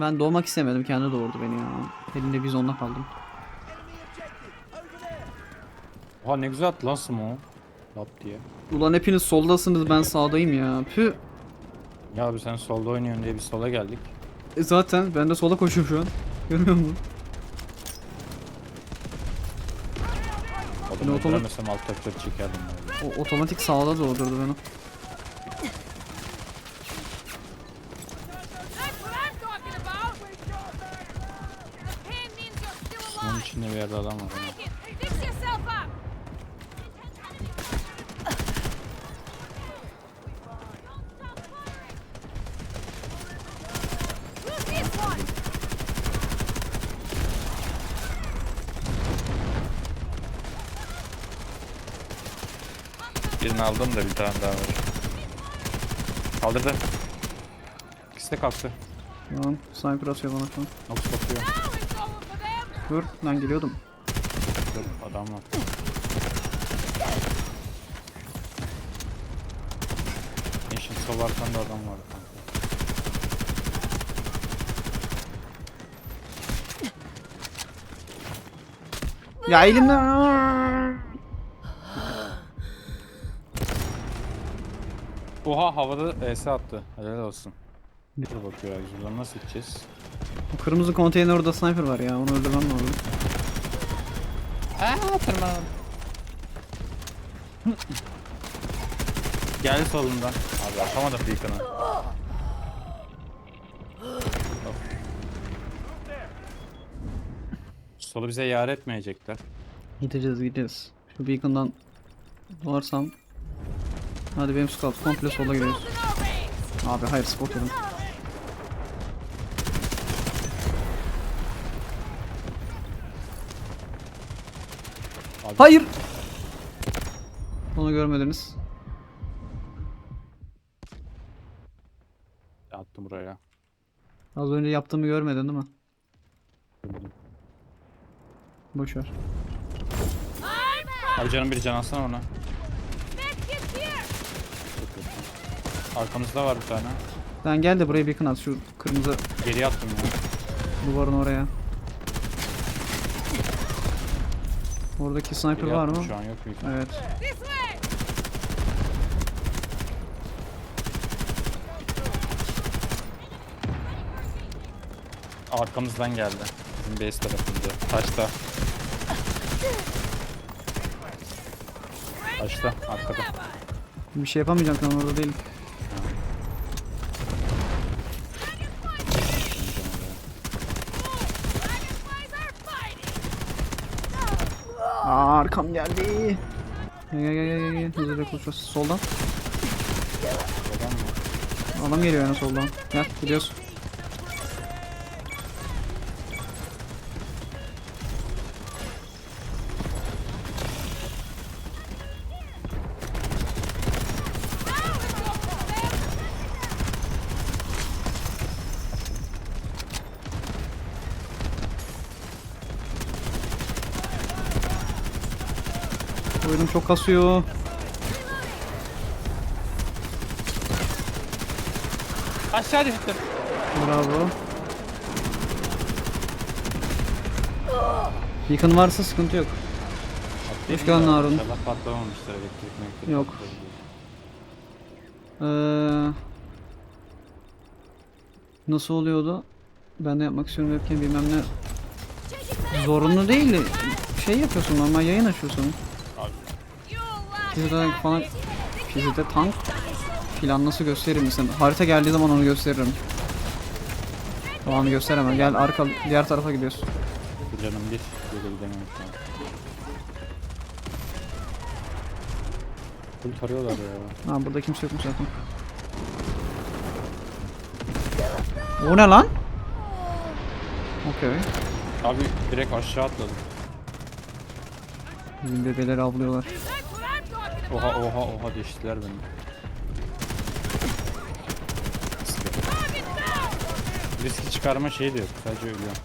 Ben doğmak istemedim. Kendi doğurdu beni ya. Elimde bizonla kaldım. Oha ne güzel attı lan smoke. Lap diye. Ulan hepiniz soldasınız ben sağdayım ya. Pü. Ya abi sen solda oynuyorsun diye biz sola geldik. E zaten ben de sola koşuyorum şu an. Görmüyor musun? Adamı otomat- öldüremesem alt çekerdim. O otomatik sağda doğdurdu beni. Bunun içinde bir yerde adam var. Birini aldım da bir tane daha var. Kaldırdı. İkisi de kalktı. Tamam. Sniper atıyor bana şu an. Nox bakıyor. Dur ben geliyordum. Dur, Adam var. Yeşil sol arkanda adam var. kanka. Ya elimde. Oha havada ES attı. Helal olsun. Bir bakıyor buradan nasıl gideceğiz? O kırmızı konteyner orada sniper var ya. Onu öldürmem lazım. Aaa tırmanalım. Gel solundan. Abi atamadım beacon'ı. Solu bize yar etmeyecekler. Gideceğiz gideceğiz. Şu beacon'dan varsam. Hadi benim scout komple sola race! Abi hayır spot yedim. Hayır. Onu görmediniz. Attım buraya. Az önce yaptığımı görmedin değil mi? Boş ver. Abi canım bir can alsana ona. Arkamızda var bir tane. Sen gel de buraya beacon at şu kırmızı Geriye attım ya. duvarın oraya. Oradaki sniper var mı? Şu an yok büyük. Evet. Arkamızdan geldi. Bizim base tarafında. Taşta. Taşta arkada. Bir şey yapamayacağım an orada değilim. Arkam geldi. Gel gel gel gel gel. Hızlıca koşuyoruz. Soldan. Adam geliyor yani soldan. Gel gidiyoruz. Oyunum çok kasıyor. Aşağı düştüm. Bravo. Beacon varsa sıkıntı yok. Hoş geldin Harun. İnşallah patlamamıştır elektrik elektrik. Yok. Ee, nasıl oluyordu? Ben de yapmak istiyorum webcam bilmem ne. Zorunlu değil. de Şey yapıyorsun normal yayın açıyorsun. At falan fizide tank filan nasıl gösterir misin? Harita geldiği zaman onu gösteririm. Şu an gösteremem. Gel arka diğer tarafa gidiyoruz. Canım bir. Geri gidemem şu an. Full tarıyorlar ya. Ha burada kimse yokmuş zaten. O ne lan? Okey. Abi direkt aşağı atladım. Bizim bebeleri avlıyorlar. Oha oha oha deştiler beni. Riski çıkarma şeyi de yok. Sadece ölüyorum.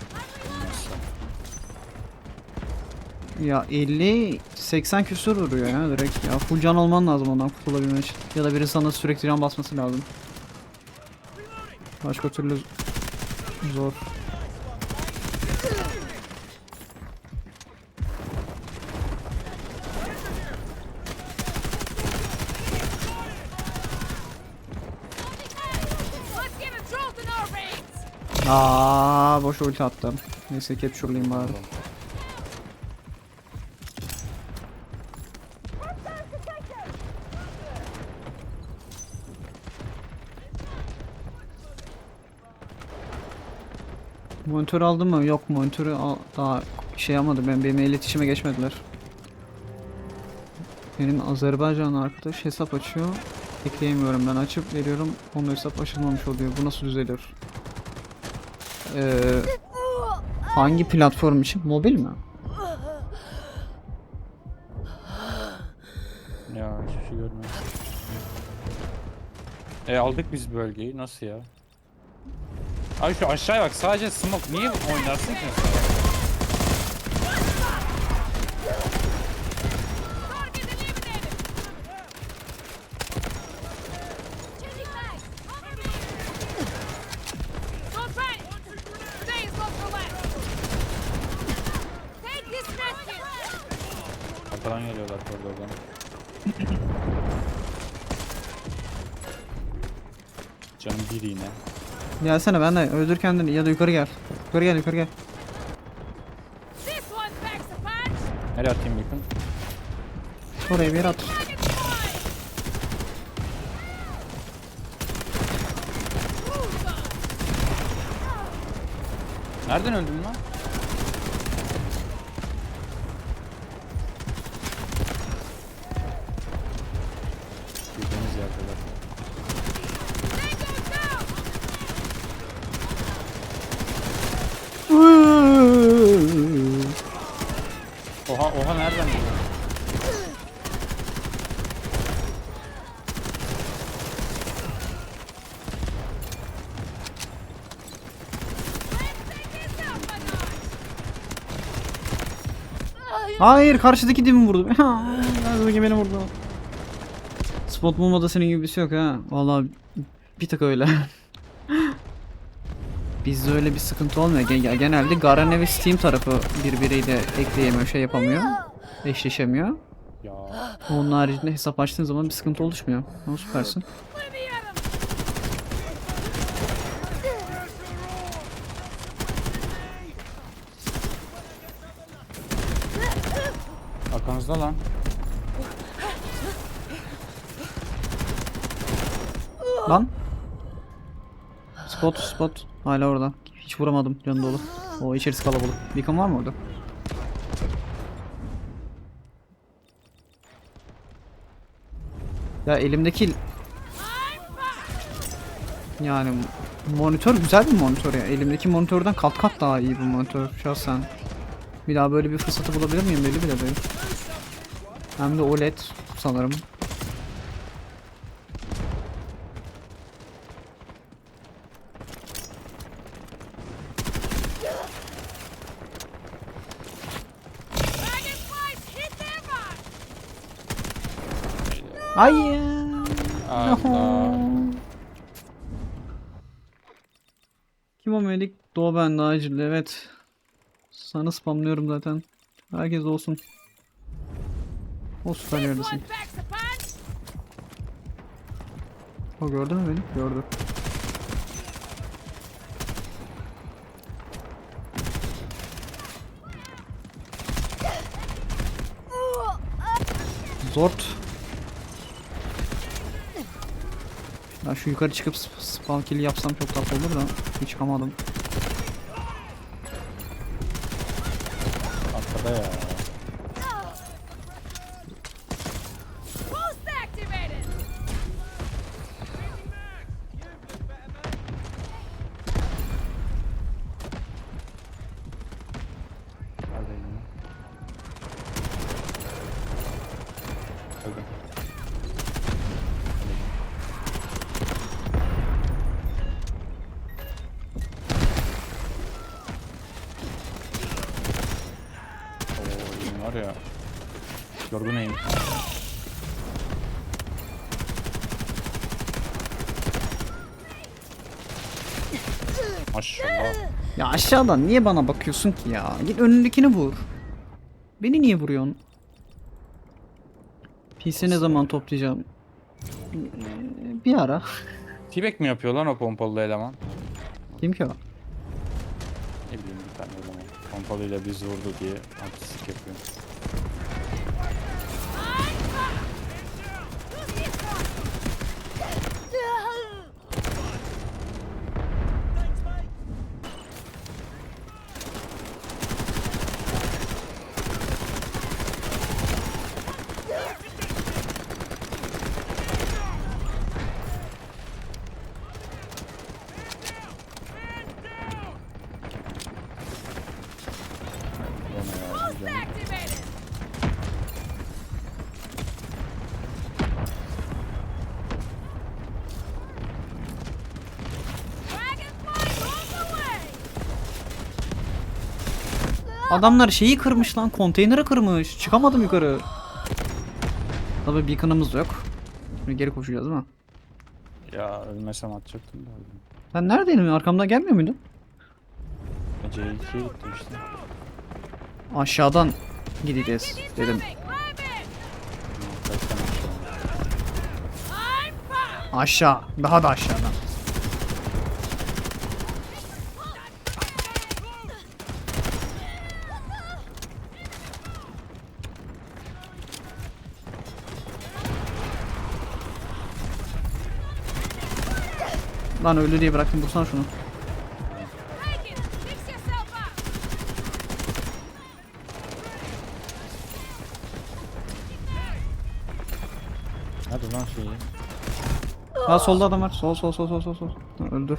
Ya 50 80 küsur vuruyor ya direkt. Ya full can olman lazım ondan kurtulabilmek için. Ya da biri sana sürekli can basması lazım. Başka türlü Zor. Aa boş ulti attım. Neyse capture'layım bari. Monitör aldın mı? Yok monitörü al- daha şey yapmadı. Ben benimle iletişime geçmediler. Benim Azerbaycanlı arkadaş hesap açıyor. Ekleyemiyorum ben açıp veriyorum. Onun hesap açılmamış oluyor. Bu nasıl düzelir? Ee, hangi platform için? Mobil mi? Ya hiçbir şey görmüyorum. E aldık biz bölgeyi. Nasıl ya? Ay şu aşağıya bak sadece smoke. Niye oynarsın ki Bir yine. Gelsene ben de öldür kendini ya da yukarı gel. Yukarı gel yukarı gel. Nereye atayım yakın? Oraya bir yere at. Nereden öldün lan? Oha nereden geliyor? Hayır karşıdaki dimi vurdu. karşıdaki beni vurdu. Spot bulmada senin gibi bir şey yok ha. Vallahi bir tık öyle. Bizde öyle bir sıkıntı olmuyor. Gen- Genelde Garen ve Steam tarafı birbiriyle ekleyemiyor, şey yapamıyor. Eşleşemiyor. Ya Onun haricinde hesap açtığın zaman bir sıkıntı oluşmuyor. Ama süpersin. Arkanızda lan. Lan. Spot, spot. Hala orada. Hiç vuramadım. Canı dolu. O içerisi kalabalık. Beacon var mı orada? Ya elimdeki yani monitör güzel bir monitör ya. Elimdeki monitörden kat kat daha iyi bir monitör şahsen. Bir daha böyle bir fırsatı bulabilir miyim belli bile değil. Hem de OLED sanırım. Hayır. Allah. Kim o medik? Doğu bende acil evet. Sana spamlıyorum zaten. Herkes olsun. O süper yerdesin. O gördü mü beni? Gördü. Zort. Ya şu yukarı çıkıp sp- spawn kill yapsam çok tatlı olur da hiç çıkamadım. Arkada ya. Boost activated. Neredeyim ya? Öldüm. Oo, yine var ya. Yorgun eğim. Maşallah. Ya aşağıdan niye bana bakıyorsun ki ya? Git önündekini vur. Beni niye vuruyorsun? PC ne zaman toplayacağım? Bir ara. Tibek mi yapıyor lan o pompalı eleman? Kim ki o? Ne bileyim bir tane eleman. Pompalıyla bizi vurdu diye artistlik yapıyor. Adamlar şeyi kırmış lan. Konteyneri kırmış. Çıkamadım yukarı. Tabii beacon'ımız yok. Şimdi geri koşacağız değil mi? Ya ölmesem atacaktım da. Sen neredeydin? Arkamdan gelmiyor muydun? C2'ye gittim işte. Aşağıdan gideceğiz dedim. Aşağı. Daha da aşağıdan. Lan öldü diye bıraktım. Vursana şunu. Hadi lan şeyi. Ha solda adam var. Sol sol sol sol sol sol. Öldü.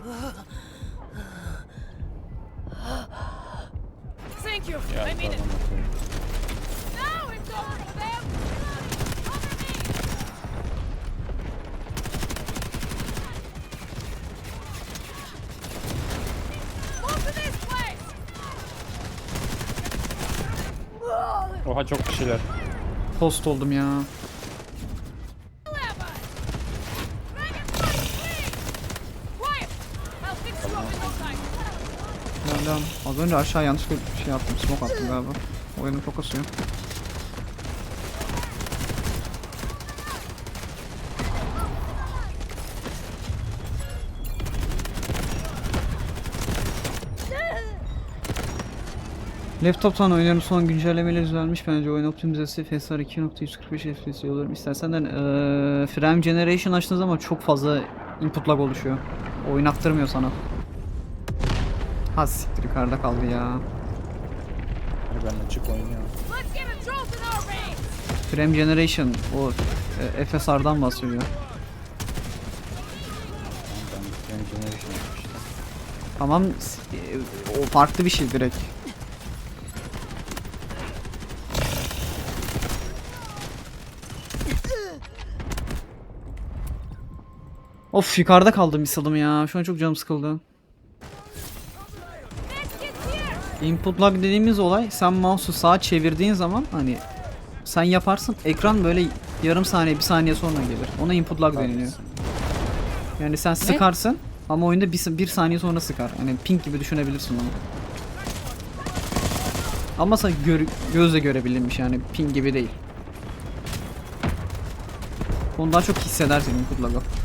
Thank you. I mean it. Oha çok kişiler. Post oldum ya. Devam. Az önce aşağı yanlışlıkla şey yaptım. Smoke attım galiba. Oyunun çok asıyor. Laptop'tan oyunların son güncellemeleri düzelmiş bence oyun optimizesi FSR 2.145 FPS yollarım istersen de eee Frame Generation açtığınız zaman çok fazla input lag oluşuyor. Oyun aktırmıyor sana. Ha siktir yukarıda kaldı ya. Ben açık oynuyorum. Frame Generation o e, FSR'dan bahsediyor. Ben Game Generation yapmıştım. Tamam e, o farklı bir şey direkt. Of yukarıda kaldım misalım ya. Şu an çok canım sıkıldı. Input lag dediğimiz olay sen mouse'u sağa çevirdiğin zaman hani sen yaparsın ekran böyle yarım saniye bir saniye sonra gelir. Ona input lag deniliyor. Yani sen sıkarsın ama oyunda bir, bir saniye sonra sıkar. Hani ping gibi düşünebilirsin onu. Ama sen gör, gözle görebilirmiş yani ping gibi değil. Onu daha çok hissedersin input lag'ı.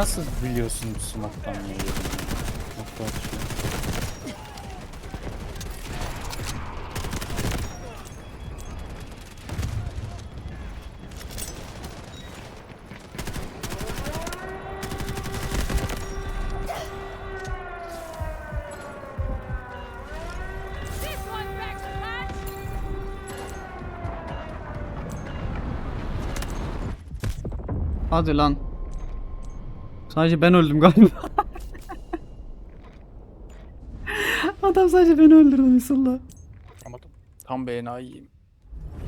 Nasıl biliyorsun smoke'tan ne. Hadi lan. Sadece ben öldüm galiba. Adam sadece beni öldürdü misallah. Ama tam bir enayiyim.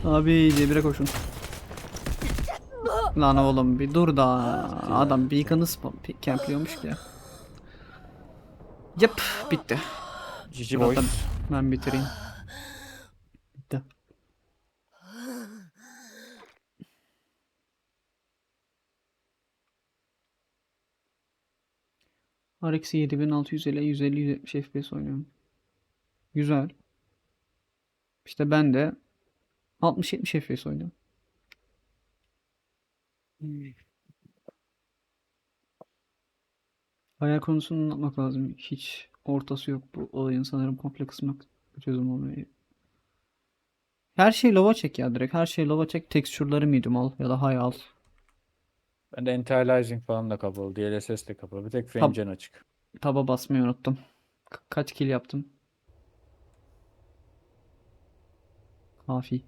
Abi diye bire koşun. Lan oğlum bir dur da adam beacon'ı spam campliyormuş ki. Yap bitti. GG boys. ben bitireyim. Bitti. RX 7650 150 170 FPS oynuyorum. Güzel. İşte ben de 60-70 FPS oynuyorum. Hayal konusunu anlatmak lazım. Hiç ortası yok bu olayın sanırım komple kısmak çözüm olmuyor. Her şey lova çek ya direkt. Her şey lova çek. Tekstürleri medium al ya da high al. Ben de anti-aliasing falan da kapalı. DLSS de kapalı. Bir tek Tab- FrameGen açık. Taba basmayı unuttum. Ka- kaç kill yaptım? Kafi.